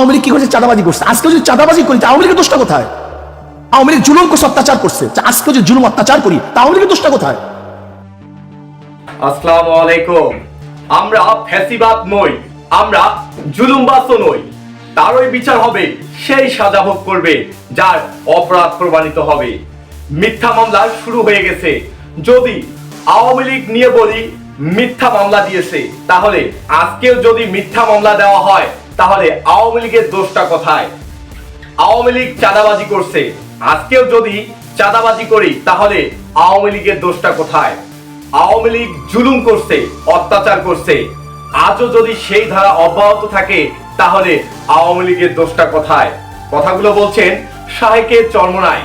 আওয়ামী লীগ কি করছে? চাঁদাবাজি করছে। আজকে যদি চাঁদাবাজি করি আওয়ামী লীগের দোষটা কোথায়? আওয়ামী লীগ জুলুম করছে। অত্যাচার করছে আজকে যদি জুলুম অত্যাচার করি আওয়ামী লীগের দোষটা কোথায়? আসসালামু আলাইকুম। আমরা ফ্যাসিবাদ নই, আমরা জুলুমবাসও নই। তারই বিচার হবে, সেই সাজা ভোগ করবে, যার অপরাধ প্রমাণিত হবে। মিথ্যা মামলা শুরু হয়ে গেছে। যদি আওয়ামী লীগ নিয়ে বলি, মিথ্যা মামলা দিয়েছে, তাহলে আজকেও যদি মিথ্যা মামলা দেওয়া হয় তাহলে আওয়ামী লীগের দোষটা কোথায়? আওয়ামী লীগ চাঁদাবাজি করছে। আজকেও যদি চাঁদাবাজি করি, তাহলে আওয়ামী লীগের দোষটা কোথায়? আওয়ামী লীগ জুলুম করছে, অত্যাচার করছে। আজও যদি সেই ধারা অব্যাহত থাকে, তাহলে আওয়ামী লীগের দোষটা কোথায়? কথাগুলো বলছেন শাহেকের চর্মনাই।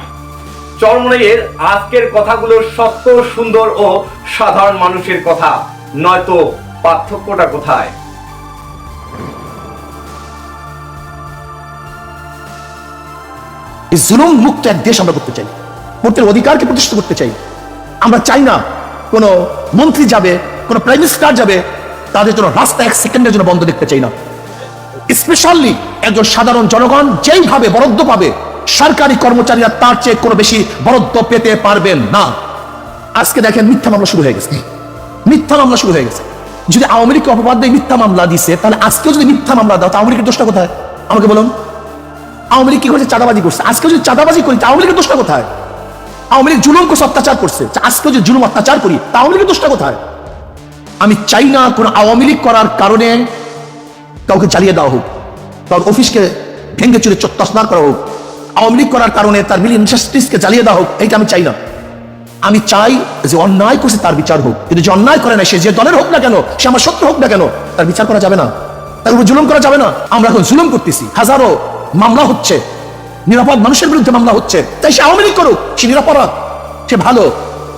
চর্মনাইয়ের আজকের কথাগুলো সত্য, সুন্দর ও সাধারণ মানুষের কথা। নয়তো পার্থক্যটা কোথায়? এই জুলুম মুক্ত এক দেশ আমরা করতে চাই। ভোটের অধিকারকে প্রতিষ্ঠিত করতে চাই। আমরা চাই না কোনো মন্ত্রী যাবে, কোনো প্রাইম মিনিস্টার যাবে, তাদের জন্য রাস্তা এক সেকেন্ডের জন্য বন্ধ দেখতে চাই না। স্পেশালি একজন সাধারণ জনগণ যেইভাবে বরাদ্দ পাবে, সরকারি কর্মচারীরা তার চেয়ে কোনো বেশি বরাদ্দ পেতে পারবেন না। আজকে দেখেন মিথ্যা মামলা শুরু হয়ে গেছে। মিথ্যা মামলা শুরু হয়ে গেছে। যদি আওয়ামী লীগকে অপবাদ দিয়ে মিথ্যা মামলা দিছে, তাহলে আজকেও যদি মিথ্যা মামলা দাও, তা আওয়ামী লীগের দোষটা কোথায়? আমাকে বলুন। আওয়ামী লীগ কি করছে? চাঁদাবাজি করছে। আজকে যদি চাঁদাবাজি করি আওয়ামী লীগের দোষটা কোথায়? আওয়ামী লীগ জুলুম করছে, অত্যাচার করছে। আজকে যদি জুলুম, অত্যাচার করি, তা আওয়ামী লীগের দোষটা কোথায়? আমি চাই না কোন আওয়ামী লীগ করার কারণে কাউকে জ্বালিয়ে দেওয়া হোক, কারণ অফিসকে ভেঙে চুরে তসনার করা হোক, আওয়ামী লীগ করার কারণে তার মিল ইন্ডাস্ট্রিজকে জ্বালিয়ে দেওয়া হোক, এইটা আমি চাই না। আমি চাই যে অন্যায় করছে, তার বিচার হোক। কিন্তু যে অন্যায় করে না সে যে দলের হোক না কেন, সে আমার শত্রু হোক না কেন, তার বিচার করা যাবে না। তার উপর জুলুম করা যাবে না। আমরা এখন জুলুম করতেছি। হাজারো মামলা হচ্ছে। নিরাপদ মানুষের বিরুদ্ধে মামলা হচ্ছে। তাই সে আওয়ামী লীগ করুক, সে নিরাপরাধ সে ভালো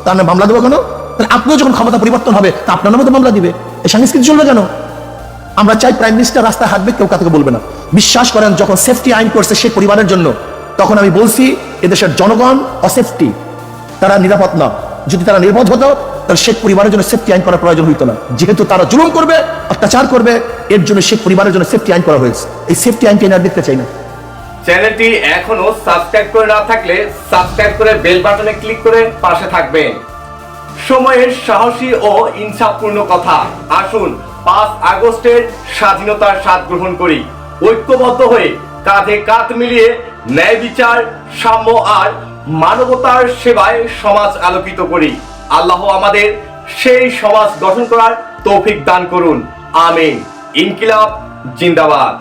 তার নামে মামলা দেবো কেন? তাহলে আপনিও যখন ক্ষমতা পরিবর্তন হবে, তা আপনার নামে তো মামলা দিবে। এই সংস্কৃতি চলবে কেন? আমরা চাই প্রাইম মিনিস্টার রাস্তায় হাঁটবে, কেউ কাউকে বলবে না। বিশ্বাস করেন, যখন সেফটি আইন করছে সে পরিবারের জন্য, তখন আমি বলছি, এদেশের জনগণ অসেফটি। তারা নিরাপদ না। যদি তারা নির্বোধ হতো, তাহলে শেখ পরিবারের জন্য সেফটি আইন করার প্রয়োজন হইতো না। যেহেতু তারা জুলুম করবে, অত্যাচার করবে, এর জন্য শেখ পরিবারের জন্য সেফটি আইন করা হয়েছে। এই সেফটি আইনকে এনে আর দেখতে চাই না। চ্যানেলটি এখনও সাবস্ক্রাইব করে না থাকলে সাবস্ক্রাইব করে বেল বাটনে ক্লিক করে পাশে থাকবেন। সময়ের সাহসী ও ইনসাফপূর্ণ কথা। আসুন পাঁচ আগস্টের স্বাধীনতার স্বাদ গ্রহণ করি। ঐক্যবদ্ধ হয়ে কাঁধে কাঁধ মিলিয়ে ন্যায় বিচার, সাম্য আর মানবতার সেবায় সমাজ আলোকিত করি। আল্লাহ আমাদের সেই সমাজ গঠন করার তৌফিক দান করুন। আমিন। ইনকিলাব জিন্দাবাদ।